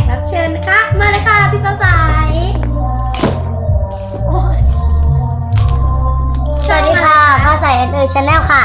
กรับเชิญนะคะมาเลยค่ะพี่ฟ้าใสายสวัสดีค่ะฟ้าใสเอ็นเอชแนลค่ะ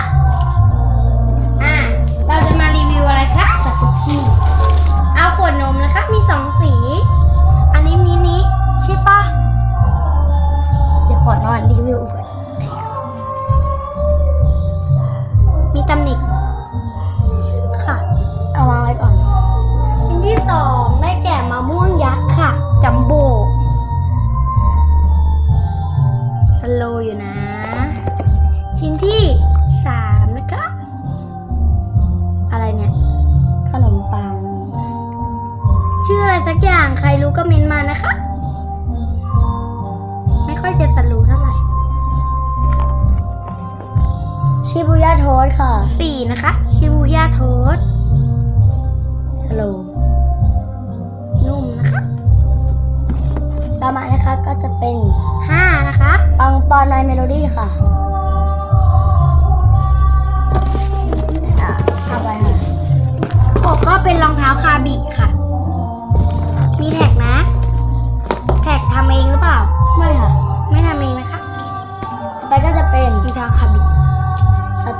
ชิ้นที่สามนะคะ อะไรเนี่ย ขนมปัง ชื่ออะไรสักอย่างใครรู้ก็เมนต์มานะคะ ไม่ค่อยจะสรู้เท่าไหร่ชิบุย่าโทสค่ะสี่นะคะ ชิบูย่าโทสสโลนุ่มนะคะต่อมานะคะก็จะเป็นห้านะคะ ปังปอนในเมโลดี้ค่ะอะ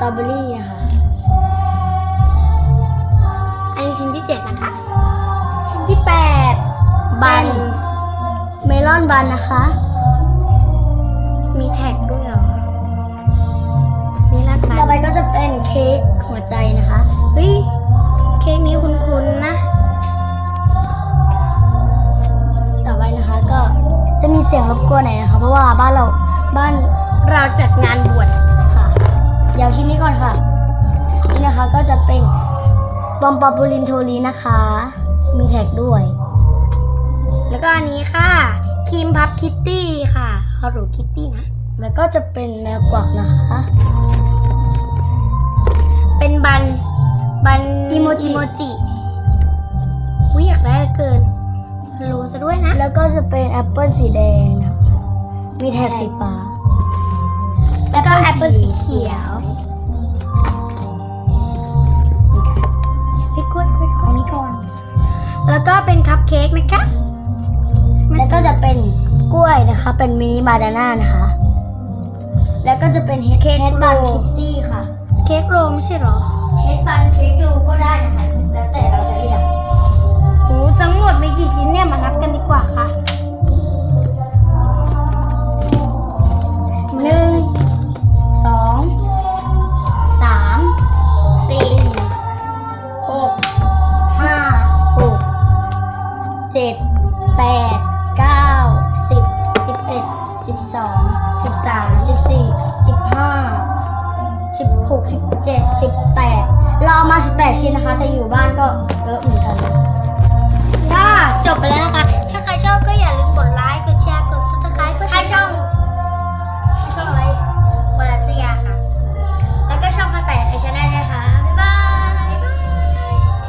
ตรอเบอรี่นะคะ อันนี้ชิ้นที่เจ็ดนะคะ ชิ้นที่แปดบัน เมลอนบันนะคะ มีแท็กด้วยเหรอ มีรัดบัต่อนไปก็จะเป็นเค้กหัวใจนะคะ เฮ้ย เค้กนี้คุ้นๆนะ ต่อไปนะคะก็จะมีเสียงรบกวนหน่อยนะคะ เพราะว่าบ้านเราบ้านเราจัดงานบว จะเป็นบอมปอปูลินโทลีนะคะ มีแท็กด้วย แล้วก็อันนี้ค่ะครีมพับคิตตี้ค่ะฮารุคิตตี้นะ แล้วก็จะเป็นแมวกวักนะคะ เป็นบัน บันอีโมจิอีโมจิอุ้ยอยากได้เหลือเกินรู้ซะด้วยนะ แล้วก็จะเป็นแอปเปิลสีแดงนะคะมีแท็กสีฟ้า แล้วก็แอปเปิลสีเขียว แล้วก็เป็นคัพเค้กนะคะ แล้วก็จะเป็นกล้วยนะคะ เป็นมินิบานาน่านะคะ แล้วก็จะเป็นเฮดเค้กเฮดบันโรลคิตตี้ค่ะ เค้กโรลไม่ใช่เหรอเฮดบันเค้กดูก็ได้ หกสิบเจ็ดสิบแปดเราเอามาสิบแปดชิ้นนะคะ แต่อยู่บ้านก็เยอะเหมือนกันนะ